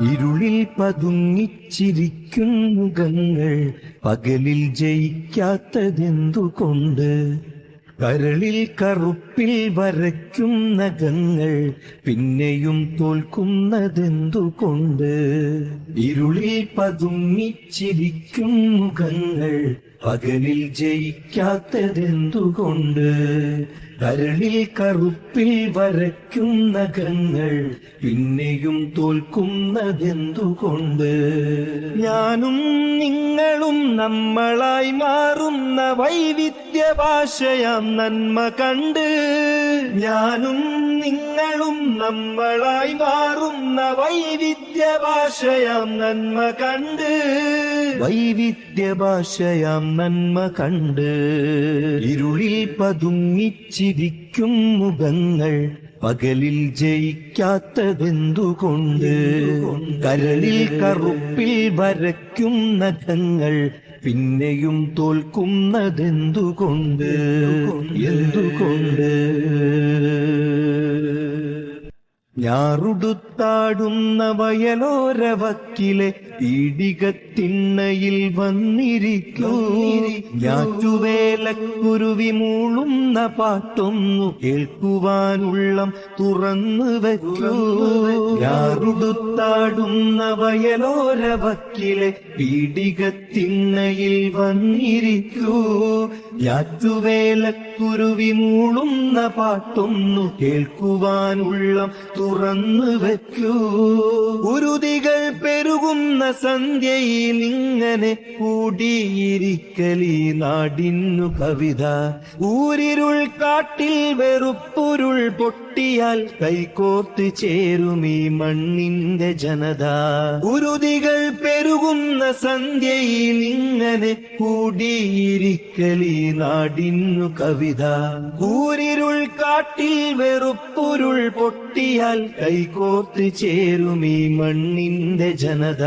ഇരുളിൽ പതുങ്ങിച്ചിരിക്കുന്നു ഗംഗൾ പകലിൽ ജയിക്കാത്തതെന്തുകൊണ്ട്? കരളിൽ കറുപ്പിൽ വരയ്ക്കുന്ന നഖങ്ങൾ പിന്നെയും തോൽക്കുന്നതെന്തുകൊണ്ട്? ഇരുളിൽ പതുങ്ങിച്ചിരിക്കും മുഖങ്ങൾ പകലിൽ ജയിക്കാത്തതെന്തുകൊണ്ട്? കരളിൽ കറുപ്പിൽ വരയ്ക്കും നഖങ്ങൾ പിന്നെയും തോൽക്കുന്നതെന്തുകൊണ്ട്? ഞാനും നിങ്ങളും നമ്മളായി മാറുന്ന വൈവിധ്യ ഭാഷയാം നന്മ കണ്ട്. ഞാനും നിങ്ങളും നമ്മളായി മാറുന്ന വൈവിധ്യ ഭാഷയാം നന്മ കണ്ട്. വൈവിധ്യ ഭാഷയാം നന്മ കണ്ട് ഇരുളിൽ പതുങ്ങിച്ചിരിക്കും മുഖങ്ങൾ പകലിൽ ജയിക്കാത്തതെന്തുകൊണ്ട്? കരളിൽ കറുപ്പിൽ വരയ്ക്കും നഖങ്ങൾ പിന്നെയും തോൽക്കുന്നതെന്തുകൊണ്ട്? എന്തുകൊണ്ട്? ഞാറുടുത്താടുന്ന വയലോരവക്കിലെ ഇടികത്തിണ്ണയിൽ വന്നിരിക്കൂ. ഞാറ്റുവേലക്കുരുവി മൂളുന്ന പാട്ടൊന്നു കേൾക്കുവാനുള്ളം തുറന്നു വെക്കൂ. ഞാറുടുത്താടുന്ന വയലോരവക്കിലെ ഇടികത്തിണ്ണയിൽ വന്നിരിക്കൂ. ഞാറ്റുവേലക്കുരുവി മൂളുന്ന പാട്ടൊന്നു കേൾക്കുവാനുള്ളം തുറന്നു വെക്കൂ ഉരുതികൾ പെരുകുന്ന സന്ധ്യയിൽ ഇങ്ങനെ കൂടിയിരിക്കലി നാടിന്നു കവിത. ഊരിരുൾ കാട്ടിൽ വെറുപ്പുരുൾ പൊട്ടിയാൽ കൈകോർത്ത് ഈ മണ്ണിന്റെ ജനത. ഉരുതികൾ പെരുകുന്ന സന്ധ്യയിൽ ഇങ്ങനെ കൂടിയിരിക്കലി നാടിന്നു കവിത. ഊരിരുൾ കാട്ടിൽ വെറുപ്പുരുൾ പൊട്ടിയാൽ കൈകോർത്ത് ചേരുമീ മണ്ണിന്റെ ജനത.